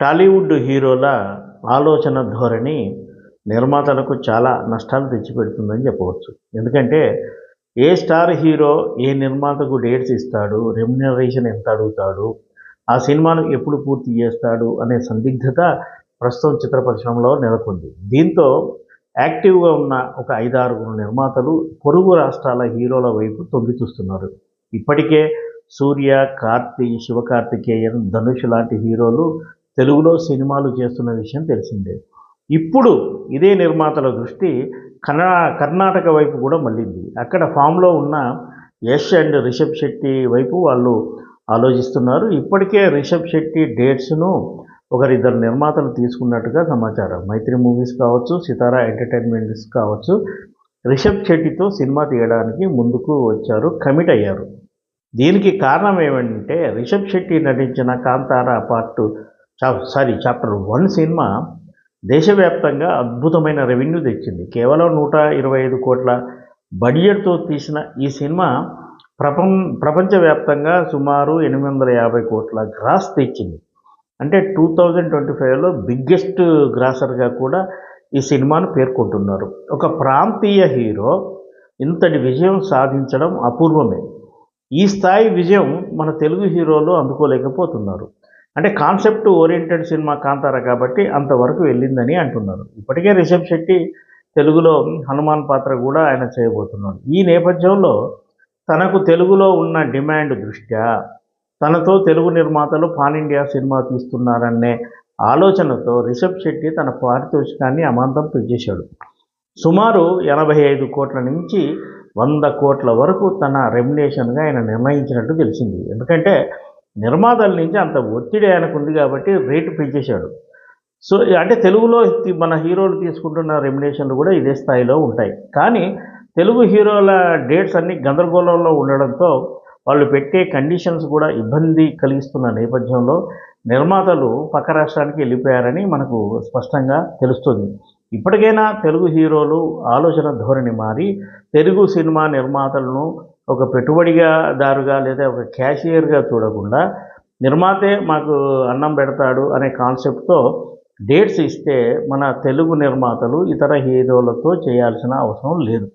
టాలీవుడ్ హీరోల ఆలోచన ధోరణి నిర్మాతలకు చాలా నష్టాలు తెచ్చిపెడుతుందని చెప్పవచ్చు. ఎందుకంటే ఏ స్టార్ హీరో ఏ నిర్మాతకు డేట్స్ ఇస్తాడు రెమ్యునరేషన్ ఎంత అడుగుతాడు ఆ సినిమాను ఎప్పుడు పూర్తి చేస్తాడు అనే సందిగ్ధత ప్రస్తుతం చిత్ర పరిశ్రమలో నెలకొంది. దీంతో యాక్టివ్గా ఉన్న ఒక ఐదారుగురు నిర్మాతలు పొరుగు రాష్ట్రాల హీరోల వైపు తొంగి చూస్తున్నారు. ఇప్పటికే సూర్య కార్తీ శివకార్తికేయన్ ధనుష్ లాంటి హీరోలు తెలుగులో సినిమాలు చేస్తున్న విషయం తెలిసిందే. ఇప్పుడు ఇదే నిర్మాతల దృష్టి కన్నడ కర్ణాటక వైపు కూడా మళ్ళింది. అక్కడ ఫామ్లో ఉన్న యష్ అండ్ రిషబ్ శెట్టి వైపు వాళ్ళు ఆలోచిస్తున్నారు. ఇప్పటికే రిషబ్ శెట్టి డేట్స్ను ఒకరిద్దరు నిర్మాతలు తీసుకున్నట్టుగా సమాచారం. మైత్రి మూవీస్ కావచ్చు సితారా ఎంటర్టైన్మెంట్స్ కావచ్చు రిషబ్ శెట్టితో సినిమా తీయడానికి ముందుకు వచ్చారు కమిట్ అయ్యారు. దీనికి కారణం ఏమంటే రిషబ్ శెట్టి నటించిన Kantara part sorry chapter one cinema దేశవ్యాప్తంగా అద్భుతమైన రెవెన్యూ తెచ్చింది. కేవలం నూట ఇరవై ఐదు కోట్ల బడ్జెట్తో తీసిన ఈ సినిమా ప్రపం ప్రపంచవ్యాప్తంగా సుమారు ఎనిమిది వందల యాభై కోట్ల గ్రాస్ తెచ్చింది. అంటే టూ థౌజండ్ ట్వంటీ ఫైవ్లో బిగ్గెస్ట్ గ్రాసర్గా కూడా ఈ సినిమాను పేర్కొంటున్నారు. ఒక ప్రాంతీయ హీరో ఇంతటి విజయం సాధించడం అపూర్వమే. ఈ స్థాయి విజయం మన తెలుగు హీరోలు అందుకోలేకపోతున్నారు. అంటే కాన్సెప్ట్ ఓరియంటెడ్ సినిమా కాంతార కాబట్టి అంతవరకు వెళ్ళిందని అంటున్నారు. ఇప్పటికే రిషబ్ శెట్టి తెలుగులో హనుమాన్ పాత్ర కూడా ఆయన చేయబోతున్నాడు. ఈ నేపథ్యంలో తనకు తెలుగులో ఉన్న డిమాండ్ దృష్ట్యా తనతో తెలుగు నిర్మాతలు పాన్ ఇండియా సినిమా తీస్తున్నారనే ఆలోచనతో రిషబ్ శెట్టి తన పారితోషికాన్ని అమాంతం పెంచేశాడు. సుమారు ఎనభై ఐదు కోట్ల నుంచి వంద కోట్ల వరకు తన రెమ్యునేషన్గా ఆయన నిర్ణయించినట్టు తెలిసింది. ఎందుకంటే నిర్మాతల నుంచి అంత ఒత్తిడి ఆయనకు ఉంది కాబట్టి రేటు పెంచేశాడు. సో అంటే తెలుగులో మన హీరోలు తీసుకుంటున్న రెమ్యునేషన్లు కూడా ఇదే స్థాయిలో ఉంటాయి. కానీ తెలుగు హీరోల డేట్స్ అన్ని గందరగోళంలో ఉండడంతో వాళ్ళు పెట్టే కండిషన్స్ కూడా ఇబ్బంది కలిగిస్తున్న నేపథ్యంలో నిర్మాతలు పక్క రాష్ట్రానికి వెళ్ళిపోయారని మనకు స్పష్టంగా తెలుస్తుంది. ఇప్పటికైనా తెలుగు హీరోలు ఆలోచన ధోరణి మారి తెలుగు సినిమా నిర్మాతలను ఒక పెట్టుబడిగా దారుగా లేదా ఒక క్యాషియర్గా చూడకుండా నిర్మాతే మాకు అన్నం పెడతాడు అనే కాన్సెప్ట్తో డేట్స్ ఇస్తే మన తెలుగు నిర్మాతలు ఇతర హీరోలతో చేయాల్సిన అవసరం లేదు.